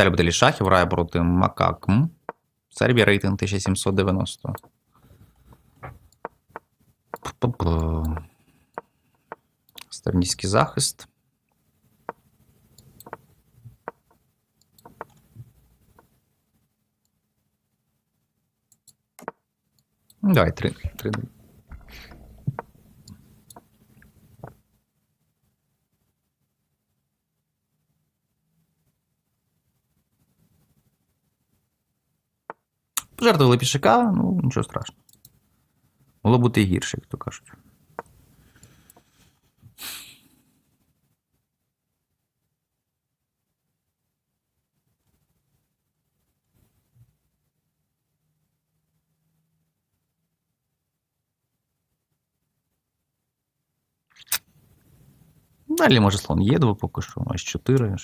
Далі буде шахів грає проти Макакм. Сербія рейтинг 1790. П-п-п. Захист. Давай, три. три. Пожертвували пішака, ну нічого страшного. Могло бути і гірше, як то кажуть. Далі може слон Є2 поки що, аж 4,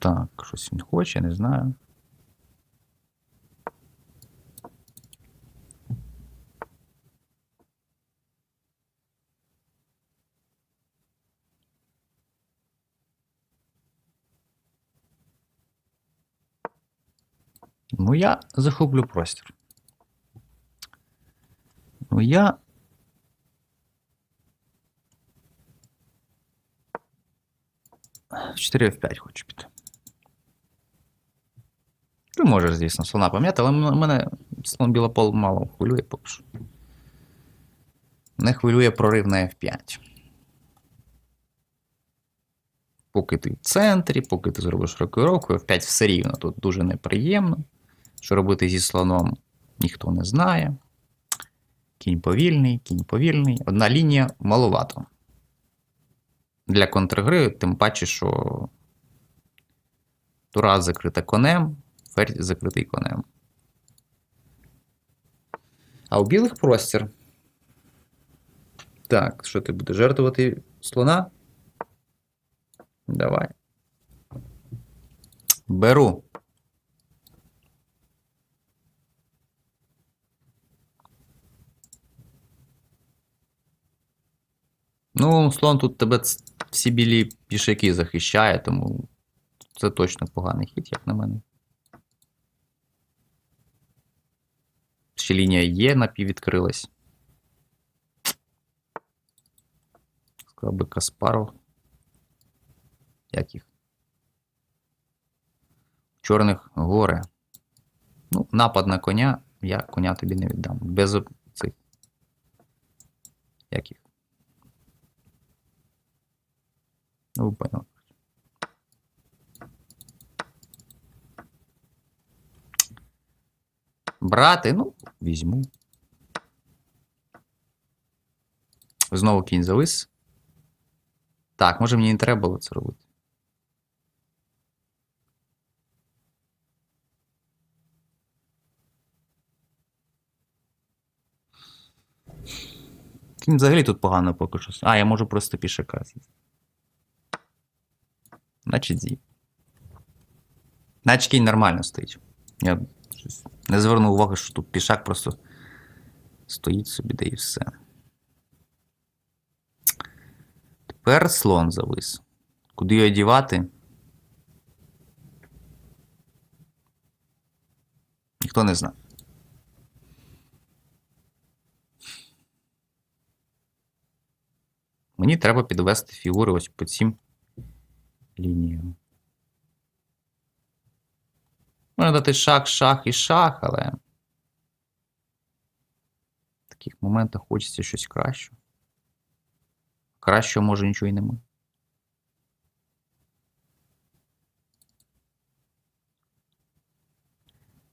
Так, щось він хоче, не знаю. Ну, я захоплю простір. Ну, я. В 4 в 5 хочу піти. Ти можеш, звісно, слона пам'ятати, але мене слон білопол мало хвилює поки що. Не хвилює прорив на F5. Поки ти в центрі, поки ти зробиш рокировку, F5 все рівно тут дуже неприємно. Що робити зі слоном, ніхто не знає. Кінь повільний, кінь повільний. Одна лінія маловато. Для контргри, тим паче, що тура закрита конем, ферзь закритий конем. А у білих простір. Так, що ти будеш жертвувати слона? Давай. Беру. Ну, слон тут тебе всі білі пішаки захищає, тому це точно поганий хід, як на мене. Ще лінія є, напіввідкрилась. Сказав би Каспаров. Як їх? Чорних горе. Ну, напад на коня. Я коня тобі не віддам. Без цих. Як їх? Ну, ви. Брати, ну, візьму. Знову кінь завис. Так, може мені не треба було це робити. Кінь взагалі тут погано поки що. А, я можу просто пішака з'їсти. Значить, з'їв. Значить, кінь нормально стоїть. Я щось не звернув уваги, що тут пішак просто стоїть собі, да і все. Тепер слон завис. Куди його дівати? Ніхто не знає. Мені треба підвести фігури ось по цим лініям. Можна дати шах, шах і шах, але в таких моментах хочеться щось кращого. Кращого може нічого і нема.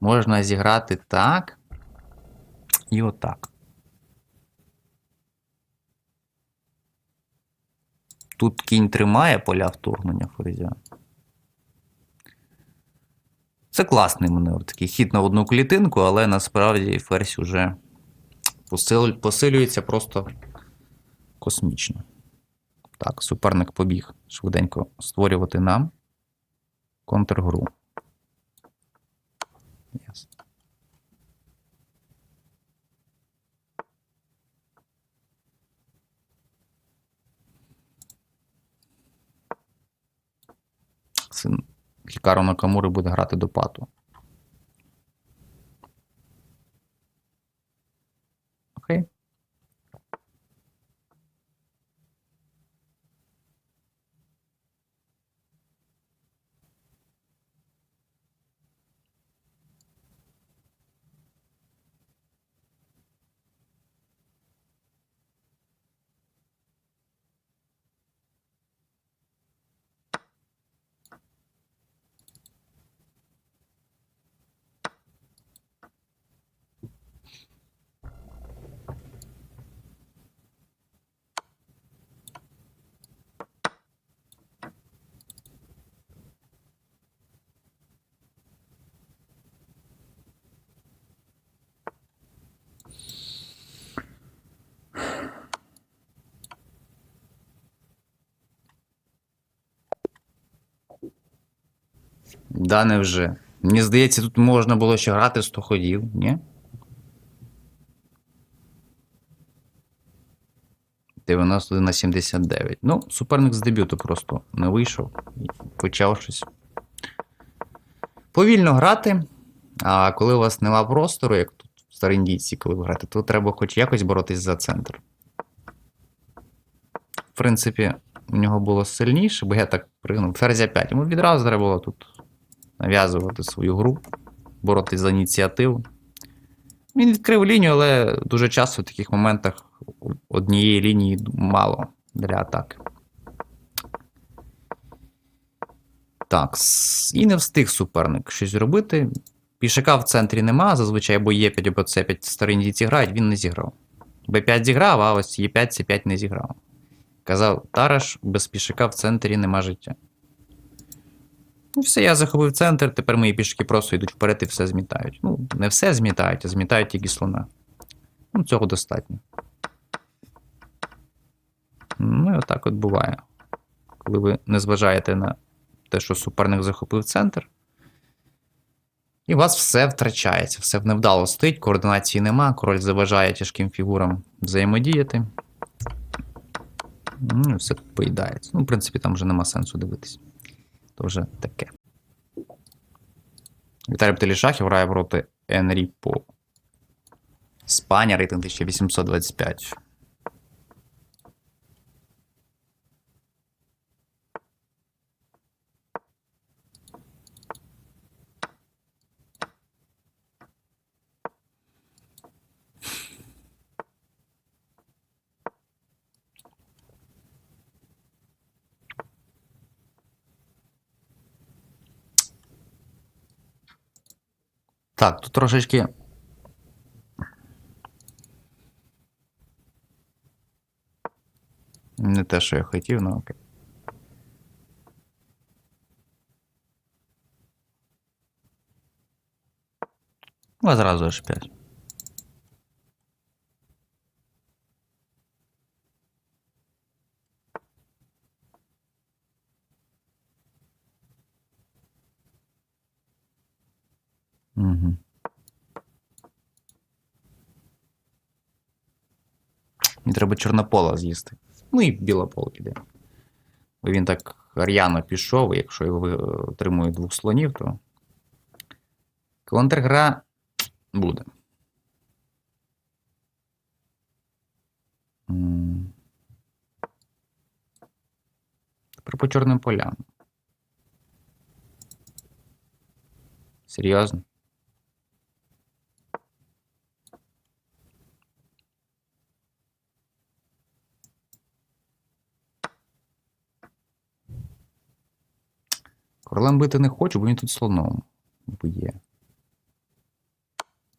Можна зіграти так і отак. Тут кінь тримає поля вторгнення ферзя. Це класний маневр. Такий хід на одну клітинку, але насправді ферзь уже посил- посилюється просто космічно. Так, суперник побіг швиденько створювати нам контргру. Ясно. Хікару Накамури буде грати до пату. Да, невже. Мені здається, тут можна було ще грати 100 ходів, ні? 91 на 79. Ну, суперник з дебюту просто не вийшов почав щось повільно грати. А коли у вас нема простору, як тут в старіндійці, коли ви граєте, то треба хоч якось боротись за центр. В принципі, у нього було сильніше, бо я так пригнув. Ферзя 5. Йому відразу треба було тут нав'язувати свою гру, боротись за ініціативу. Він відкрив лінію, але дуже часто в таких моментах однієї лінії мало для атаки. Так, і не встиг суперник щось зробити. Пішака в центрі нема, зазвичай або Е5, або С5 старі індійці грають, він не зіграв. Б5 зіграв, а ось Е5, С5 не зіграв. Казав, Тараш, без пішака в центрі нема життя. Ну, все, я захопив центр, тепер мої пішки просто йдуть вперед і все змітають. Ну, не все змітають, а змітають тільки слона. Ну, цього достатньо. Ну, і отак от буває. Коли ви не зважаєте на те, що суперник захопив центр. І у вас все втрачається, все невдало стоїть, координації нема, король заважає тяжким фігурам взаємодіяти. Ну, і все поїдається. Ну, в принципі, там вже нема сенсу дивитись. Вже таке. Віталій Птелішахів грає проти Енріпо. Спаня, рейтинг 1825. Так, тут трошечки. Не те, що я хотів, ну окей. Ну, зразу аж 5. Мені треба чорнопола з'їсти. Ну і білопола піде. Бо він так р'яно пішов, і якщо його ви- отримує двох слонів, то контргра буде. Тепер по чорним полям. Серйозно? Королем бити не хочу, бо він тут слоном б'є.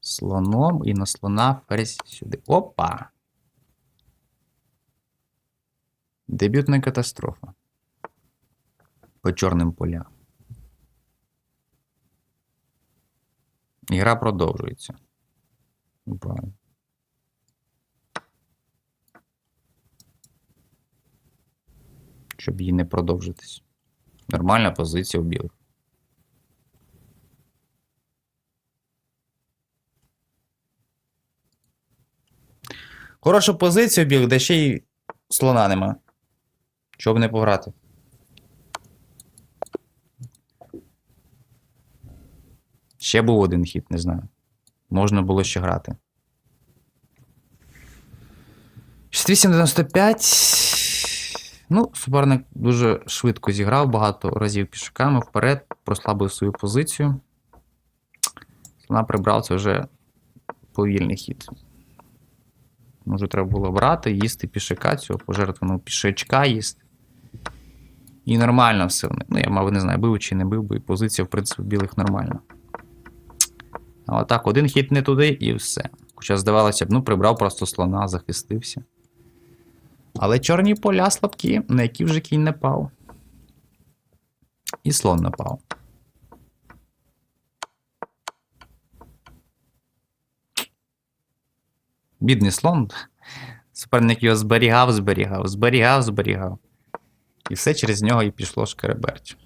Слоном і на слона ферзь сюди. Опа! Дебютна катастрофа. По чорним полям. Ігра продовжується. Правильно. Щоб її не продовжитись. Нормальна позиція у білих. Хороша позиція у білих, де ще й слона нема. Щоб не пограти. Ще був один хід, не знаю. Можна було ще грати. 68-95. Ну, суперник дуже швидко зіграв, багато разів пішаками вперед, прослабив свою позицію. Слона прибрав це вже повільний хід. Може, треба було брати, їсти пішака, цього пожертвованого пішачка їсти. І нормально все. Ну, я мав не знаю, бив чи не бив, бо і позиція, в принципі, білих нормальна. А отак, один хід не туди і все. Хоча, здавалося б, ну, прибрав просто слона, захистився. Але чорні поля слабкі, на які вже кінь не пав. І слон напав. Бідний слон. Суперник його зберігав, зберігав, зберігав, зберігав. І все через нього і пішло шкереберть.